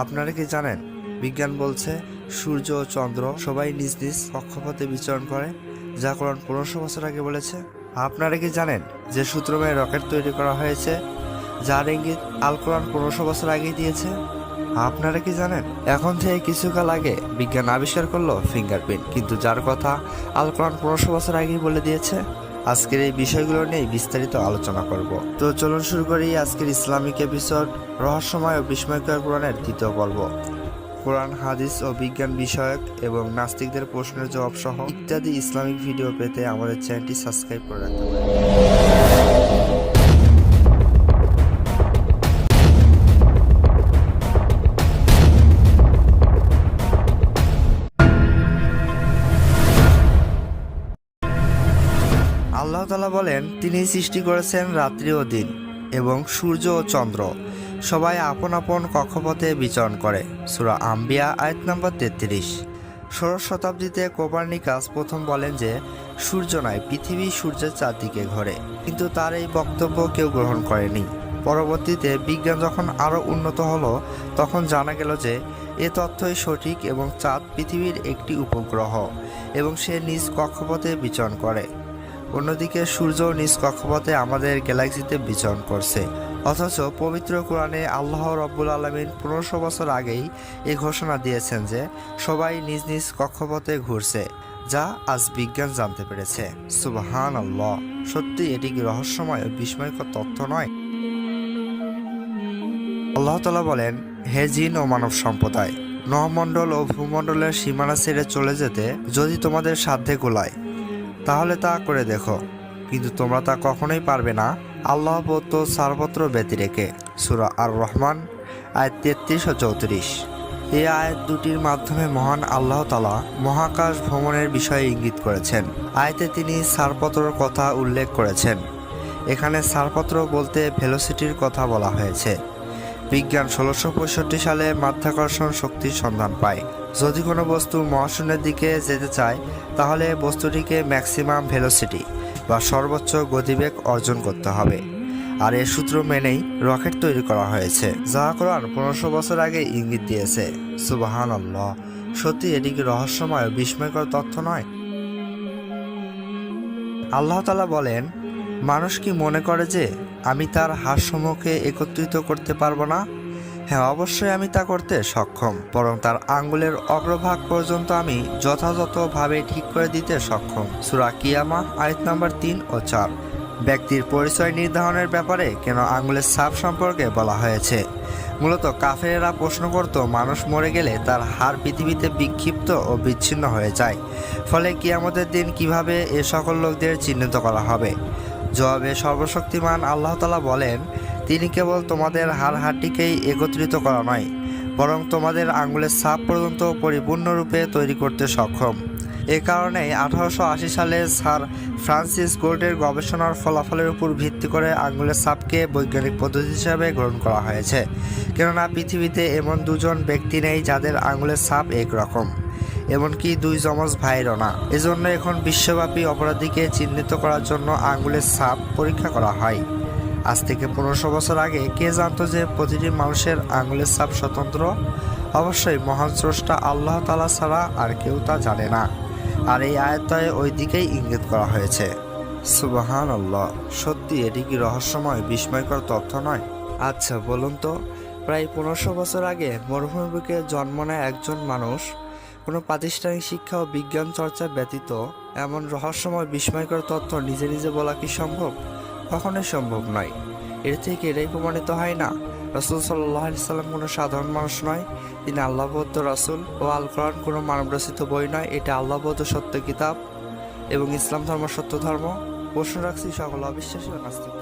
আপনারা কি জানেন? বিজ্ঞান বলছে সূর্য ও চন্দ্র সবাই নিজ নিজ কক্ষপথে বিচরণ করে, যা কোরআন পনেরোশো বছর আগে বলেছে। আপনারা কি জানেন যে সূত্রমে রকেট তৈরি করা হয়েছে, যার ইঙ্গিত আল কোরআন পনেরোশো বছর আগেই দিয়েছে? আপনারা কি জানেন? এখন থেকে কিছুকাল আগে বিজ্ঞান আবিষ্কার করল ফিঙ্গারপ্রিন্ট, কিন্তু যার কথা আল কোরআন পনেরোশো বছর আগেই বলে দিয়েছে আজকের এই বিষয়গুলো নিয়ে বিস্তারিত আলোচনা করব। তো চলুন শুরু করি আজকের ইসলামিক এপিসোড রহস্যময় ও বিস্ময়কর কোরআনের দ্বিতীয় পর্ব। কোরআন, হাদিস ও বিজ্ঞান বিষয়ক এবং নাস্তিকদের প্রশ্নের জবাব সহ ইত্যাদি ইসলামিক ভিডিও পেতে আমাদের চ্যানেলটি সাবস্ক্রাইব করে রাখতে পারেন। আল্লাহ তালা বলেন, তিনি সৃষ্টি করেছেন রাত্রি ও দিন এবং সূর্য ও চন্দ্র। সবাই আপন আপন কক্ষপথে বিচরণ করে। সুরা আম্বিয়া, আয়াত নম্বর তেত্রিশ। ষোড়শ শতাব্দীতে কোপার্নিকাস প্রথম বলেন যে, সূর্য নয়, পৃথিবী সূর্যের চারদিকে ঘোরে। কিন্তু তার এই বক্তব্য কেউ গ্রহণ করেনি। পরবর্তীতে বিজ্ঞান যখন আরও উন্নত হলো, তখন জানা গেল যে, এ তথ্যই সঠিক এবং চাঁদ পৃথিবীর একটি উপগ্রহ এবং সে নিজ কক্ষপথে বিচরণ করে। অন্যদিকে সূর্য নিজ কক্ষপথে আমাদের গ্যালাক্সিতে বিচরণ করছে। অথচ পবিত্র কোরআনে আল্লাহ রব্বুল আলমিন পনেরোশো বছর আগেই এই ঘোষণা দিয়েছেন যে সবাই নিজ নিজ কক্ষপথে ঘুরছে, যা আজ বিজ্ঞান জানতে পেরেছে। সুবাহান আল্লাহ সত্যি এটি কি রহস্যময় ও বিস্ময়কর তথ্য নয়? আল্লাহ তালা বলেন, হে জিন ও মানব সম্প্রদায় নহমণ্ডল ও ভূমণ্ডলের সীমানা ছেড়ে চলে যেতে যদি তোমাদের সাধ্যে গোলায় তাহলে তা করে দেখো। কিন্তু তোমরা তা কখনোই পারবে না। আল্লাহ প্রত্য সারপত্র ব্যতি রেখে। সুরা আর রহমান আয়াত তেত্রিশ ও চৌত্রিশ। এই আয়াত দুটির মাধ্যমে মহান আল্লাহ তালা মহাকাশ ভ্রমণের বিষয়ে ইঙ্গিত করেছেন। আয়তে তিনি ছাড়পত্রর কথা উল্লেখ করেছেন। এখানে ছাড়পত্র বলতে ভেলোসিটির কথা বলা হয়েছে। বিজ্ঞান ষোলোশো সালে মাধ্যাকর্ষণ শক্তির সন্ধান পায়। যদি কোনো বস্তু মহাশূন্যের দিকে যেতে চায়, তাহলে বস্তুটিকে ম্যাক্সিমাম ভেলোসিটি বা সর্বোচ্চ গতিবেগ অর্জন করতে হবে। আর এর সূত্র মেনেই রকেট তৈরি করা হয়েছে, যা কোরআন পনেরোশো বছর আগে ইঙ্গিত দিয়েছে। সুবাহান আল্লাহ সত্যি, এটি কি রহস্যময় বিস্ময়কর তথ্য নয়? আল্লাহ তালা বলেন, মানুষ কি মনে করে যে আমি তার হাস্যমুখে একত্রিত করতে পারব না? হ্যাঁ অবশ্যই আমি তা করতে সক্ষম, বরং তার আঙ্গুলের অগ্রভাগ পর্যন্ত আমি যথাযথভাবে ঠিক করে দিতে সক্ষম। সুরা কিয়ামা, আয়াত নাম্বার তিন ও চার। ব্যক্তির পরিচয় নির্ধারণের ব্যাপারে কেন আঙ্গুলের ছাপ সম্পর্কে বলা হয়েছে? মূলত কাফেরেরা প্রশ্ন করত, মানুষ মরে গেলে তার হার পৃথিবীতে বিক্ষিপ্ত ও বিচ্ছিন্ন হয়ে যায়। ফলে কিয়ামতের দিন কীভাবে এ সকল লোকদের চিহ্নিত করা হবে? জবাবে সর্বশক্তিমান আল্লাহ তালা বলেন তিনি কেবল তোমাদের হাড় হাড্ডিকেই একত্রিত করা নয়, বরং তোমাদের আঙুলের ছাপ পর্যন্ত পরিপূর্ণরূপে তৈরি করতে সক্ষম। এ কারণেই আঠারোশো আশি সালে স্যার ফ্রান্সিস গোল্ডের গবেষণার ফলাফলের উপর ভিত্তি করে আঙুলের ছাপকে বৈজ্ঞানিক পদ্ধতি হিসাবে গ্রহণ করা হয়েছে, কেননা পৃথিবীতে এমন দুজন ব্যক্তি নেই যাদের আঙুলের ছাপ একরকম, এমনকি দুই যমজ ভাইয়েরও না। এজন্য এখন বিশ্বব্যাপী অপরাধীকে চিহ্নিত করার জন্য আঙুলের ছাপ পরীক্ষা করা হয়। আজ থেকে পনেরোশো বছর আগে কে জানতো যে প্রতিটি মানুষের আঙুলের ছাপ স্বতন্ত্র? অবশ্যই মহান স্রষ্টা আল্লাহ তালা ছাড়া আর কেউ তা জানে না। আর এই আয়তায় ওই দিকেই ইঙ্গিত করা হয়েছে। সুবাহান আল্লাহ সত্যি এটি কি রহস্যময়, বিস্ময়কর তথ্য নয়? আচ্ছা বলুন তো, প্রায় পনেরোশো বছর আগে মরুভূমিকে জন্ম নেয় একজন মানুষ। কোনো প্রাতিষ্ঠানিক শিক্ষা ও বিজ্ঞান চর্চা ব্যতীত এমন রহস্যময়, বিস্ময়কর তথ্য নিজে নিজে বলা কি সম্ভব? কখনোই সম্ভব নয়। এর থেকে এটাই প্রমাণিত হয় না। রসুল সাল্লাহ সাল্লাম কোনো সাধারণ মানুষ নয়। তিনি আল্লাহবদ্ধ রাসুল ও আল কোরআন কোনো মানবরচিত বই নয়। এটা আল্লাহবদ্ধ সত্য কিতাব এবং ইসলাম ধর্ম সত্য ধর্ম। প্রশ্ন রাখছি, সকল অবিশ্বাসী ও নাস্তিক